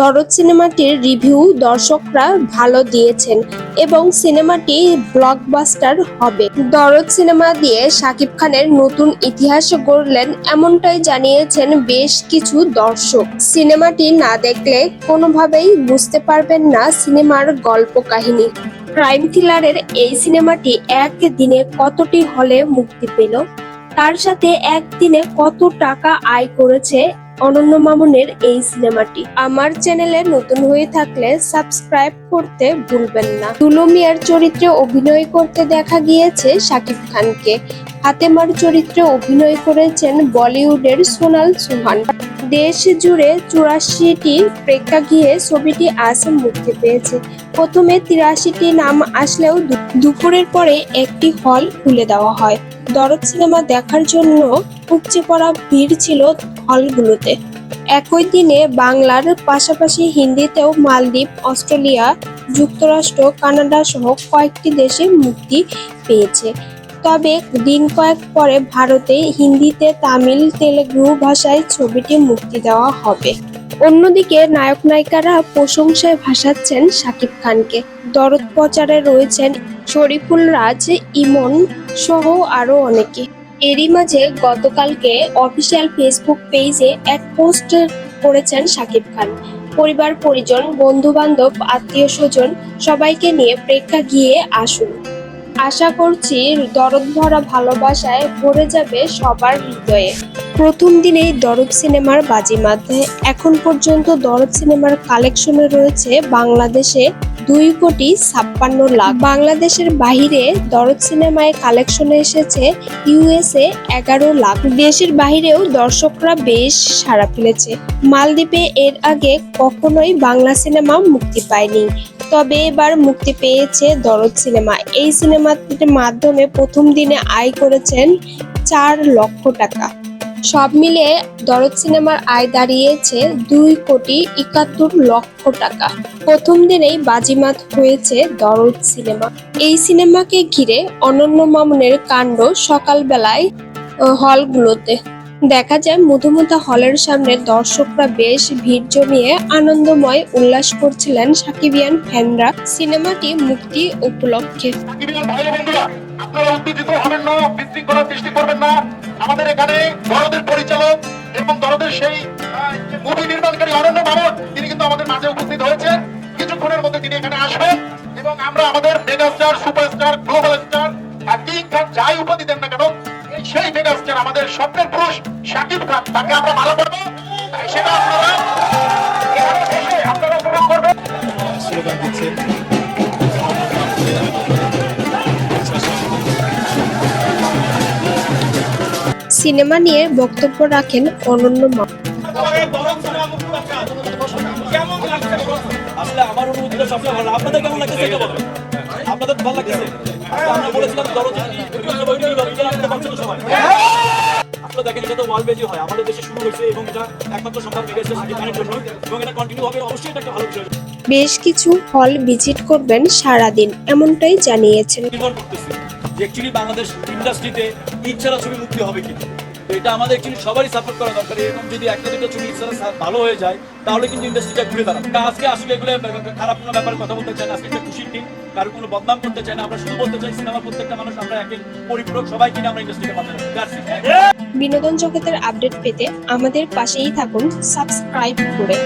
দরদ সিনেমাটির রিভিউ দর্শকরা ভালো দিয়েছেন এবং সিনেমাটি ব্লকবাস্টার হবে। দরদ সিনেমা দিয়ে শাকিব খানের নতুন ইতিহাস গড়লেন এমনটাই জানিয়েছেন বেশ কিছু দর্শক। সিনেমাটি না দেখলে কোনোভাবেই বুঝতে পারবেন না সিনেমার গল্প কাহিনী ক্রাইম থ্রিলারের এই সিনেমাটি এক দিনে কতটি হলে মুক্তি পেল? তার সাথে একদিনে কত টাকা আয় করেছে অনন্য মামুনের এই সিনেমাটি। আমার চ্যানেলে নতুন হয়ে থাকলে সাবস্ক্রাইব করতে ভুলবেন না। দুলুমিয়ার চরিত্রে অভিনয় করতে দেখা গিয়েছে শাকিব খানকে। হাতেমার চরিত্রে অভিনয় করেছেন বলিউডের সোনাল সুহান দেশ জুড়ে চুরাশিটি প্রেক্ষাগৃহে ছবিটি আজ মুক্তি পেয়েছে। প্রথমে তিরাশিটি নাম আসলেও দুপুরের পরে একটি হল খুলে দেওয়া হয়। দরদ সিনেমা দেখার জন্য উপচে পড়া ভিড় ছিল হলগুলোতে। একই দিনে বাংলার পাশাপাশি হিন্দিতেও মালদ্বীপ, অস্ট্রেলিয়া, যুক্তরাষ্ট্র কানাডা সহ কয়েকটি দেশে মুক্তি পেয়েছে। তবে দিন কয়েক পরে ভারতে হিন্দিতে তামিল তেলেগু ভাষায় ছবিটি মুক্তি দেওয়া হবে। অন্যদিকে নায়ক নায়িকারা প্রশংসায় ভাসাচ্ছেন শাকিব খানকে। দরদ প্রচারে রয়েছেন শরীফুল রাজ, ইমন সহ আরও অনেকে। এরই মাঝে গতকালকে অফিসিয়াল ফেসবুক পেজে এক পোস্ট করেছেন শাকিব খান। পরিবার, পরিজন বন্ধু বান্ধব আত্মীয় স্বজন সবাইকে নিয়ে প্রেক্ষা গিয়ে আসুন। আশা করছি দরদ ভরা ভালোবাসায় ভরে যাবে সবার হৃদয়ে। প্রথম দিনেই দরদ সিনেমার বাজিমাত। এখন পর্যন্ত দরদ সিনেমার কালেকশনে রয়েছে বাংলাদেশে দুই কোটি ছাপ্পান্ন লাখ। বাংলাদেশের বাহিরে দরদ সিনেমায় কালেকশনে এসেছে ইউএসএ এগারো লাখ। দেশের বাহিরেও দর্শকরা বেশ সাড়া ফেলেছে। মালদ্বীপে এর আগে কখনোই বাংলা সিনেমা মুক্তি পায়নি। তবে এবার মুক্তি পেয়েছে দরদ সিনেমা। এই সিনেমাটির মাধ্যমে প্রথম দিনে আয় করেছেন চার লক্ষ টাকা। সব মিলিয়ে দরদ সিনেমার আয় দাঁড়িয়েছে দুই কোটি একাত্তর লক্ষ টাকা। প্রথম দিনেই বাজিমাত হয়েছে দরদ সিনেমা। এই সিনেমাকে ঘিরে অনন্য মামুনের কাণ্ড সকালবেলায় হলগুলোতে দেখা যায় মধুমতা হলের সামনে দর্শকরা বেশ ভিড় জমিয়ে আনন্দময় উল্লাস করছিলেন সাকিবিয়ান ফ্যানরা। সিনেমাটি মুক্তি উপলক্ষে। এবং আমরা আমাদের মেগাস্টার, সুপারস্টার, গ্লোবাল স্টার আর কিং খান যাই উপাধি দেন না সেই মেগাস্টার আমাদের স্বপ্নের পুরুষ শাকিব খান। তাকে আমরা ভালো করব। সেটা আপনারা আপনারা উপভোগ করবেন। স্লোগান দিচ্ছে সিনেমা নিয়ে বক্তব্য রাখেন অনন্য মা। আমার অনুভূতিটা সবচেয়ে ভালো আপনাদের কেমন বলুন। আপনাদের ভালো লাগতেছে আমরা বলেছিলাম দরজা দেখেন এটা তো ওয়ার্ল্ড বেজি হয় আমাদের দেশে শুরু হয়েছে এবং এটা একমাত্র সাকিব খানের জন্য এবং এটা কন্টিনিউ হবে অবশ্যই এটা একটা ভালো বিষয় বেশ কিছু হল ভিজিট করবেন সারাদিন, এমনটাই জানিয়েছেন। যে বাংলাদেশ ইন্ডাস্ট্রিতে ইচ্ছারা ছবি মুক্তি হবে কি তো এটা আমাদের কিন্তু সবারই সাপোর্ট করা দরকার। এরকম যদি একটা দুটো ছবি ভালো হয়ে যায়, তাহলে কিন্তু ইন্ডাস্ট্রিটা ঘুরে দাঁড়াবে। আজকে আসলে এগুলো খারাপ কোনো ব্যাপারে কথা বলতে চাই না। আজকে একটা খুশির দিন। কারও কোনো বদনাম করতে চাই না। আমরা শুধু বলতে চাই সিনেমা প্রত্যেকটা মানুষ, আমরা একের পরিপূরক সবাই কিনে আমরা ইন্ডাস্ট্রিকে পাঠাবো বিনোদন জগতের আপডেট পেতে আমাদের পাশেই থাকুন সাবস্ক্রাইব করে।